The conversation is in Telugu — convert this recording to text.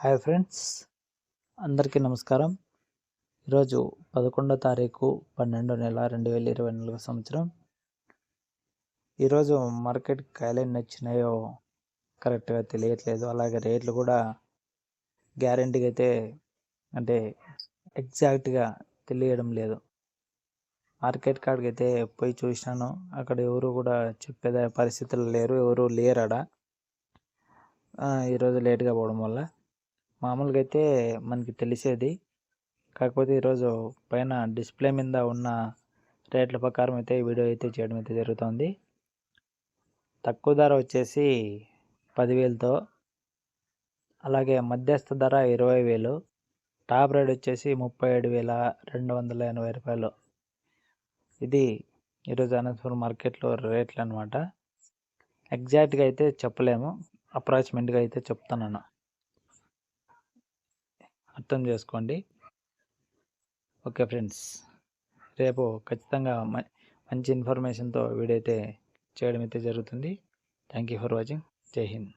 హాయ్ ఫ్రెండ్స్ అందరికీ నమస్కారం. ఈరోజు పదకొండో తారీఖు పన్నెండో నెల రెండు వేల ఇరవై నాలుగో సంవత్సరం. ఈరోజు మార్కెట్ కాయలన్నీ ఎన్ని వచ్చినాయో కరెక్ట్గా తెలియట్లేదు. అలాగే రేట్లు కూడా గ్యారంటీగా అయితే అంటే ఎగ్జాక్ట్గా తెలియడం లేదు. మార్కెట్ కాడికి అయితే పోయి చూసినాను. అక్కడ ఎవరు కూడా చెప్పేదే పరిస్థితులు లేరు ఎవరు లేరాడా? ఈరోజు లేట్గా పోవడం వల్ల. మామూలుగా అయితే మనకి తెలిసేది. కాకపోతే ఈరోజు పైన డిస్ప్లే మీద ఉన్న రేట్ల ప్రకారం అయితే వీడియో అయితే చేయడం అయితే జరుగుతుంది. తక్కువ ధర వచ్చేసి పదివేలతో అలాగే మధ్యస్థ ధర ఇరవై వేలు టాప్ రేట్ వచ్చేసి ముప్పై ఏడు వేల రెండు వందల ఎనభై రూపాయలు. ఇది ఈరోజు అనంతపురం మార్కెట్లో రేట్లు అనమాట ఎగ్జాక్ట్గా అయితే చెప్పలేము. అప్రాక్సిమేట్గా అయితే చెప్తున్నాను. అర్థం చేసుకోండి. Okay friends. రేపు ఖచ్చితంగా మంచి ఇన్ఫర్మేషన్తో వీడైతే చేయడం అయితే జరుగుతుంది. Thank you for watching. జై హింద్.